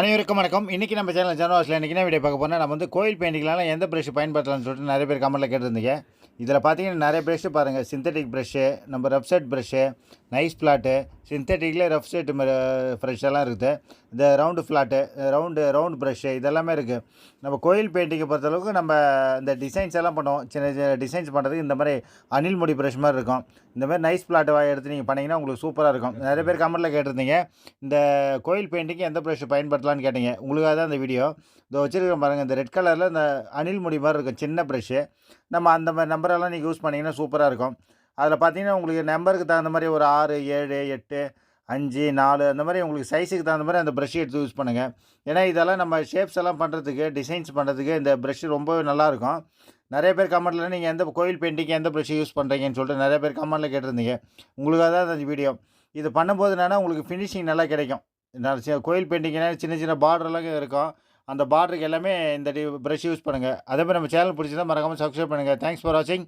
அனைவருக்கும் வணக்கம். இன்றைக்கி நம்ம சேனல் ஜனவாஸில் இன்றைக்கி என்ன வீடியோ பார்க்க போனால் நம்ம வந்து கோயில் பெயிண்டிங்லாம் எந்த ப்ரெஷ் பயன்படுத்தலாம்னு சொல்லிட்டு நிறைய பேர் கமெண்ட்டில் கேட்டிருந்தீங்க. இதில் பார்த்தீங்கன்னா நிறைய ப்ரெஷ்ஷு பாருங்கள் சிந்தட்டிக் ப்ரெஷ்ஷு நம்ம rough set brush nice flat சிந்தட்டிக்கில் rough set ஃப்ரெஷ்ஷெல்லாம் இருக்குது. இந்த round flat round round brush இதெல்லாமே இருக்குது நம்ம கோயில் பெயிண்டிங்கை பொறுத்தளவுக்கு நம்ம இந்த டிசைன்ஸ் எல்லாம் பண்ணுவோம். சின்ன சின்ன டிசைன்ஸ் பண்ணுறதுக்கு இந்த மாதிரி அனில் முடி ப்ரெஷ் மாதிரி இருக்கும். இந்த மாதிரி நைஸ் ஃப்ளாட்டு வாய் எடுத்து நீங்கள் பண்ணிங்கன்னா உங்களுக்கு சூப்பராக இருக்கும். நிறைய பேர் கமெண்ட்டில் கேட்டிருந்தீங்க. இந்த கோயில் பெயிண்டிங்கு எந்த ப்ரஷ் கட்டலான்னு கேட்டீங்க. உங்களுக்காக தான் இந்த வீடியோ. இதோ வச்சுருக்கேன் பாருங்கள் இந்த ரெட் கலரில் இந்த அணில் முடி மாதிரி இருக்கும் சின்ன ப்ரெஷ்ஷு நம்ம அந்த மாதிரி நம்பரெல்லாம் நீங்கள் யூஸ் பண்ணிங்கன்னா சூப்பராக இருக்கும். அதில் பார்த்தீங்கன்னா உங்களுக்கு நம்பருக்கு தகுந்த மாதிரி ஒரு ஆறு ஏழு எட்டு அஞ்சு நாலு அந்த மாதிரி உங்களுக்கு சைஸுக்கு தகுந்த மாதிரி அந்த ப்ரஷ் எடுத்து யூஸ் பண்ணுங்கள் ஏன்னா இதெல்லாம் நம்ம ஷேப்ஸ் எல்லாம் பண்ணுறதுக்கு டிசைன்ஸ் பண்ணுறதுக்கு இந்த ப்ரஷ் ரொம்பவே நல்லாயிருக்கும் நிறைய பேர் கமெண்ட்டில் நீங்கள் எந்த கோயில் பெயிண்டிங் எந்த ப்ரஷ் யூஸ் பண்ணுறீங்கன்னு சொல்லிட்டு நிறைய பேர் கமெண்ட்டில் கேட்டிருந்தீங்க. உங்களுக்காக தான் அந்த வீடியோ. இது பண்ணும்போது என்னென்னா உங்களுக்கு ஃபினிஷிங் நல்லா கிடைக்கும். கோயில் பெயிண்டிங்னா சின்ன சின்ன பார்டர்லாம் இருக்கும். அந்த பார்டருக்கு எல்லாமே இந்த ப்ரஷ் யூஸ் பண்ணுங்கள் அதே மாதிரி நம்ம சேனல் பிடிச்சிருந்தா மறக்காமல் சப்ஸ்கிரைப் பண்ணுங்கள் தேங்க்ஸ் ஃபார் வாட்சிங்